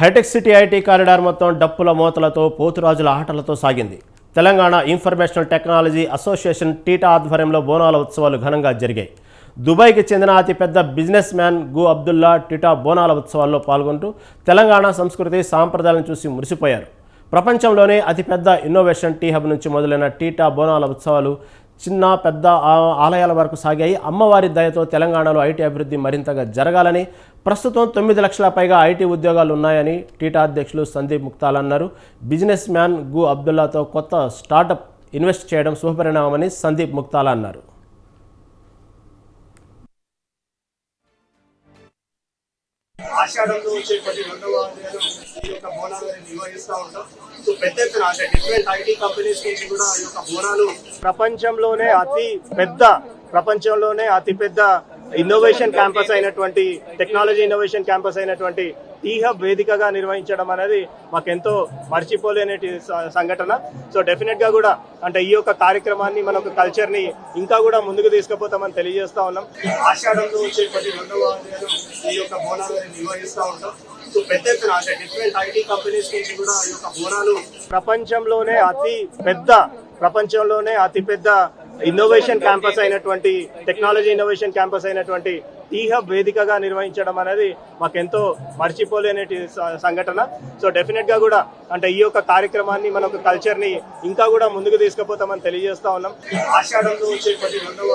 Hitech city IT corridor మొత్తం డప్పుల మూతలతో పోతురాజుల ఆటలతో సాగింది. Telangana informational technology association TITA ఆధ్వర్యంలో బోనాల ఉత్సవాలు ఘనంగా జరిగాయి. దుబాయ్కి చెందిన అతిపెద్ద బిజినెస్ మ్యాన్ గు అబ్దుల్లా టీటా బోనాల ఉత్సవాల్లో పాల్గొంటూ తెలంగాణ సంస్కృతి సాంప్రదాయాలను చూసి మురిసిపోయారు. ప్రపంచంలోనే అతిపెద్ద ఇన్నోవేషన్ టీ హబ్ నుంచి మొదలైన టీటా బోనాల ఉత్సవాలు చిన్న పెద్ద ఆలయాల వరకు సాగాయి. అమ్మవారి దయతో తెలంగాణలో ఐటీ అభివృద్ధి మరింతగా జరగాలని ప్రస్తుతం తొమ్మిది లక్షల పైగా ఐటీ ఉద్యోగాలు ఉన్నాయని టీటా అధ్యక్షులు సందీప్ ముక్తాల్ అన్నారు. బిజినెస్ మ్యాన్ గు అబ్దుల్లాతో కొత్త స్టార్టప్ ఇన్వెస్ట్ చేయడం శుభపరిణామని సందీప్ ముక్తాల్ అన్నారు. ఆషాఢంలో రెండవ ఈ యొక్క నిర్వహిస్తూ ఉంటాం. సో పెద్ద ఎత్తున అంటే డిఫరెంట్ ఐటీ కంపెనీస్ నుంచి కూడా ఈ యొక్క బోనాలు ప్రపంచంలోనే అతి పెద్ద ప్రపంచంలోనే అతి పెద్ద ఇన్నోవేషన్ క్యాంపస్ అయినటువంటి టెక్నాలజీ ఇన్నోవేషన్ క్యాంపస్ అయినటువంటి టీ హబ్ వేదికగా నిర్వహించడం అనేది మాకెంతో మర్చిపోలేని సంఘటన. సో డెఫినెట్గా కూడా అంటే ఈ యొక్క కార్యక్రమాన్ని మన ఒక కల్చర్ని ఇంకా కూడా ముందుకు తీసుకుపోతామని తెలియజేస్తా ఉన్నాం. ఆషాఢంలో వచ్చే ప్రతి రెండవ ఈ యొక్క బోనాలను నిర్వహిస్తూ ఉంటాం సో పెద్ద ఎత్తున అంటే డిఫరెంట్ ఐటీ కంపెనీస్ నుంచి కూడా ఈ యొక్క బోనాలు ప్రపంచంలోనే అతి పెద్ద ప్రపంచంలోనే అతిపెద్ద ఇన్నోవేషన్ క్యాంపస్ అయినటువంటి టెక్నాలజీ ఇన్నోవేషన్ క్యాంపస్ అయినటువంటి టీ హబ్ వేదికగా నిర్వహించడం అనేది మాకెంతో మర్చిపోలేని సంఘటన. సో డెఫినెట్గా కూడా అంటే ఈ యొక్క కార్యక్రమాన్ని మన ఒక కల్చర్ని ఇంకా కూడా ముందుకు తీసుకుపోతామని తెలియజేస్తా ఉన్నాం. ఆషాఢంలో వచ్చే ప్రతి రెండవ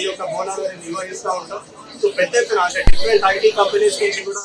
ఈ యొక్క బోనాలను నిర్వహిస్తూ ఉంటాం. సో పెద్ద ఎత్తున అంటే డిఫరెంట్ ఐటీ కంపెనీస్ నుంచి కూడా